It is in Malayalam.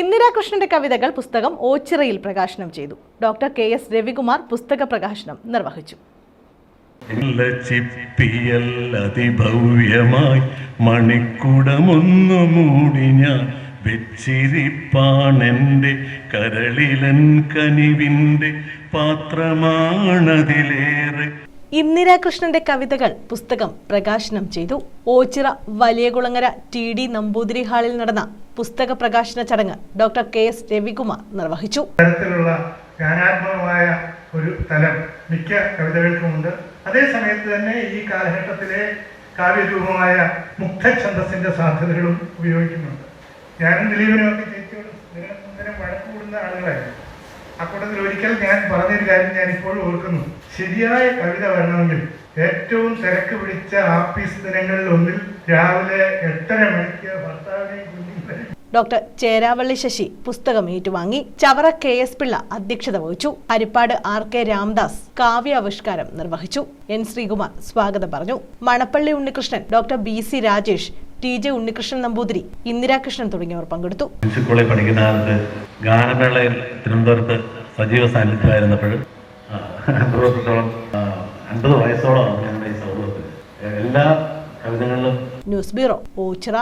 ഇന്ദിരാകൃഷ്ണന്റെ കവിതകൾ പുസ്തകം ഓച്ചിറയിൽ പ്രകാശനം ചെയ്തു. ഡോക്ടർ കെ എസ് രവികുമാർ പുസ്തക പ്രകാശനം നിർവഹിച്ചു. ചിപ്പിയൽ അതിഭവ്യമായി മണിക്കുടമൊന്നു മൂടി ഞാൻ വെച്ചിരിപ്പാണെന്റെ കരളിലൻ കനിവിന്റെ പാത്രമാണതിലേറെ ഇന്ദിരാകൃഷ്ണന്റെ കവിതകൾ പുസ്തകം പ്രകാശനം ചെയ്തു. ഓച്ചിറ വലിയകുളങ്ങര ടി ഡി നമ്പൂതിരി ഹാളിൽ നടന്ന പുസ്തക പ്രകാശന ചടങ്ങ് ഡോക്ടർ കെ. എസ്. രവികുമാർ നിർവഹിച്ചു. തരത്തിലുള്ള ഗാനാത്മകമായ ഒരു തലം മിക്ക കവിതകൾക്കുമുണ്ട് അതേ സമയത്ത് തന്നെ ഈ കാലഘട്ടത്തിലെ കാവ്യരൂപമായ മുക്തഛന്ദസിന്റെ സാധ്യതകളും ഉപയോഗിക്കുന്നുണ്ട്. ഞാനും ദിലീപിനും ഒക്കെ ചേച്ചിയോട് വഴക്കൂടുന്ന ആളുകളായിരുന്നു. അക്കൂട്ടത്തിൽ ഒരിക്കൽ ഞാൻ പറഞ്ഞൊരു കാര്യം ഞാൻ ഇപ്പോഴും ഓർക്കുന്നു. ശരിയായ കവിത വരണമെങ്കിൽ ഏറ്റവും തിരക്ക് പിടിച്ച ആഫീസ് ദിനങ്ങളിൽ ഒന്നിൽ രാവിലെ എട്ടര മണിക്ക് ഭർത്താവിനെയും ഡോക്ടർ ചേരാവള്ളി ശശി പുസ്തകം ഏറ്റുവാങ്ങി. ചവറ കെ എസ് പിള്ള അധ്യക്ഷത വഹിച്ചു. ഹരിപ്പാട് ആർ കെ രാംദാസ് കാവ്യാവിഷ്കാരം നിർവഹിച്ചു. എൻ ശ്രീകുമാർ സ്വാഗതം പറഞ്ഞു. Manappally Unnikrishnan doctor B C Rajesh T J Unnikrishnan Namboothiri Indirakrishnan തുടങ്ങിയവർ പങ്കെടുത്തു. പഠിക്കുന്ന ഗാനമേളയിൽ തിരുവനന്തപുരത്ത് സജീവ സാന്നിധ്യമായിരുന്നപ്പോൾ അൻപത് വർഷത്തോളം അൻപത് വയസ്സോളമാണ് ഞങ്ങളുടെ ഈ സൗഹൃദത്തിൽ. എല്ലാ കവിതകളിലും ന്യൂസ് ബ്യൂറോ ഓച്ചിറ